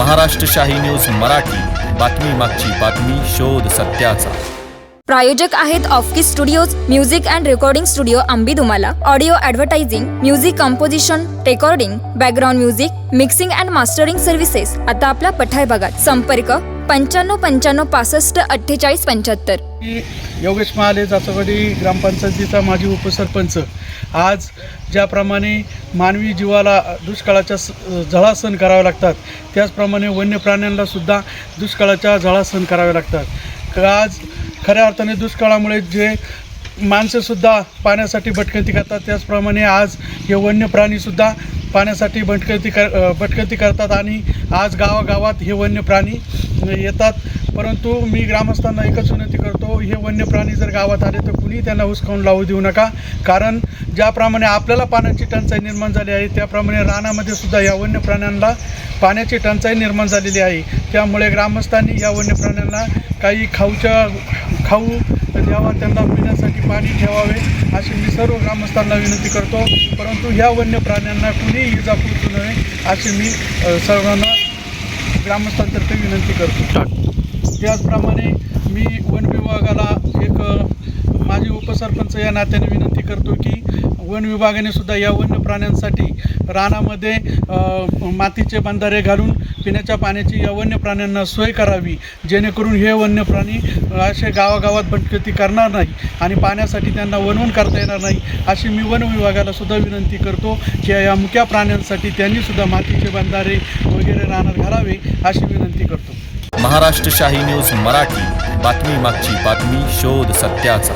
Maharashtrashahi news Marathi. बातमी मागची बातमी शोध सत्याचा. प्रायोजक आहेत ऑफकी studios music and recording studio Ambi Dumala audio advertising music composition recording background music mixing and mastering services आता आपल्या पठाय भागात संपर्क पंच्याण्णव पंच्याण्णव पासष्ट अठ्ठेचाळीस पंच्याहत्तर. मी योगेश महाले जाचवाडी ग्रामपंचायतीचा माजी उपसरपंच. आज ज्याप्रमाणे मानवी जीवाला दुष्काळाच्या स झळा सहन कराव्या लागतात त्याचप्रमाणे वन्य प्राण्यांना सुद्धा दुष्काळाच्या झळा सहन कराव्या लागतात. क- आज खऱ्या अर्थाने दुष्काळामुळे जे माणसंसुद्धा पाण्यासाठी भटकंती करतात त्याचप्रमाणे आज हे वन्य प्राणीसुद्धा पाण्यासाठी भटकंती कर भटकंती करतात आणि आज गावागावात हे वन्य प्राणी येतात. परंतु मी ग्रामस्थांना एकच विनंती करतो हे वन्य प्राणी जर गावात आले तर कुणी त्यांना हुसकावून लावू देऊ नका. कारण ज्याप्रमाणे आपल्याला पाण्याची टंचाई निर्माण झाली आहे त्याप्रमाणे रानामध्ये सुद्धा या वन्य प्राण्यांना पाण्याची टंचाई निर्माण झालेली आहे. त्यामुळे ग्रामस्थांनी या वन्य प्राण्यांना काही खाऊच्या खाऊ द्यावा त्यांना पिण्यासाठी पाणी ठेवावे अशी मी सर्व ग्रामस्थांना विनंती करतो. परंतु ह्या वन्य प्राण्यांना कुणीही इजा पोचू नये अशी मी सर्वांना ग्रामस्थांतर्फे विनंती करतो. त्याचप्रमाणे मी वन विभागाला एक उपसरपंच या नात्याने विनंती करतो की वन विभागाने सुद्धा या वन्य प्राण्यांसाठी रानामध्ये मातीचे बंधारे घालून पिण्याच्या पाण्याची या वन्य प्राण्यांना सोय करावी जेणेकरून हे वन्य प्राणी असे गावागावात भटकती करणार नाही आणि पाण्यासाठी त्यांना वनवण करता येणार नाही अशी मी वन विभागाला सुद्धा विनंती करतो की या मुक्या प्राण्यांसाठी त्यांनी सुद्धा मातीचे बंधारे वगैरे रानात घालावे अशी विनंती करतो. महाराष्ट्र शाही न्यूज मराठी बातमी मागची बातमी शोध सत्याचा.